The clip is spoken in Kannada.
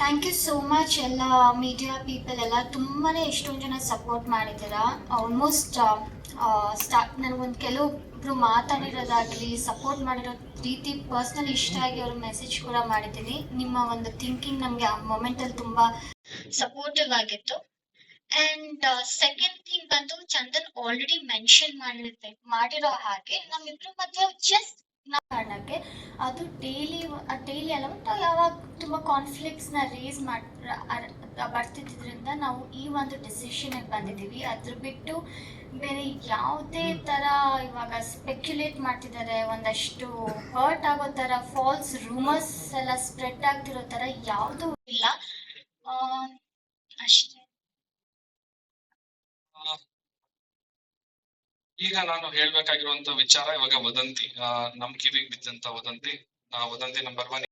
ಥ್ಯಾಂಕ್ ಯು ಸೋ ಮಚ್ ಎಲ್ಲ ಮೀಡಿಯಾ ಪೀಪಲ್ ಎಲ್ಲ. ತುಂಬಾ ಎಷ್ಟೊಂದು ಜನ ಸಪೋರ್ಟ್ ಮಾಡಿದ್ದೀರಾ. ಆಲ್ಮೋಸ್ಟ್ ಸ್ಟಾರ್ಟ್ ನನಗೊಂದು ಕೆಲವೊಬ್ರು ಮಾತಾಡಿರೋದಾಗಲಿ ಸಪೋರ್ಟ್ ಮಾಡಿರೋ ರೀತಿ ಪರ್ಸ್ನಲ್ ಇಷ್ಟ ಆಗಿ ಅವ್ರ ಮೆಸೇಜ್ ಕೂಡ ಮಾಡಿದ್ದೀನಿ. ನಿಮ್ಮ ಒಂದು ಥಿಂಕಿಂಗ್ ನಮಗೆ ಆ ಮೊಮೆಂಟಲ್ಲಿ ತುಂಬ ಸಪೋರ್ಟಿವ್ ಆಗಿತ್ತು. ಅಂಡ್ ಸೆಕೆಂಡ್ ಥಿಂಗ್ ಬಂದು ಚಂದನ್ ಆಲ್ರೆಡಿ ಮೆನ್ಷನ್ ಮಾಡಿರ್ಬೇಕು, ಮಾಡಿರೋ ಹಾಗೆ ನಮ್ಮಿಬ್ರ ಮಧ್ಯೆ ಜಸ್ಟ್ ಕಾರಣಕ್ಕೆ ಅದು ಡೈಲಿ ಡೈಲಿ ಅಲ್ಲ ಬಟ್ ಯಾವಾಗ ತುಂಬ ಕಾನ್ಫ್ಲಿಕ್ಟ್ಸ್ನ ರೇಸ್ ಮಾಡ್ ಬರ್ತಿದ್ದರಿಂದ ನಾವು ಈ ಒಂದು ಡಿಸಿಷನಿಗೆ ಬಂದಿದ್ದೀವಿ. ಅದ್ರ ಬಿಟ್ಟು ಬೇರೆ ಯಾವುದೇ ಥರ ಇವಾಗ ಸ್ಪೆಕ್ಯುಲೇಟ್ ಮಾಡ್ತಿದ್ದಾರೆ ಒಂದಷ್ಟು ಹರ್ಟ್ ಆಗೋ ಥರ ಫಾಲ್ಸ್ ರೂಮರ್ಸ್ ಎಲ್ಲ ಸ್ಪ್ರೆಡ್ ಆಗ್ತಿರೋ ಥರ ಯಾವುದೂ ಇಲ್ಲ. ಆ, ಅಷ್ಟೇ ಆ, ಈಗ ನಾನು ಹೇಳ್ಬೇಕಾಗಿರುವಂತ ವಿಚಾರ ಇವಾಗ ವದಂತಿ ಆ, ನಮ್ ಕಿವಿಗ್ ಬಿದ್ದಂತ ವದಂತಿ. ಆ ವದಂತಿ ನಂಬರ್ ಒನ್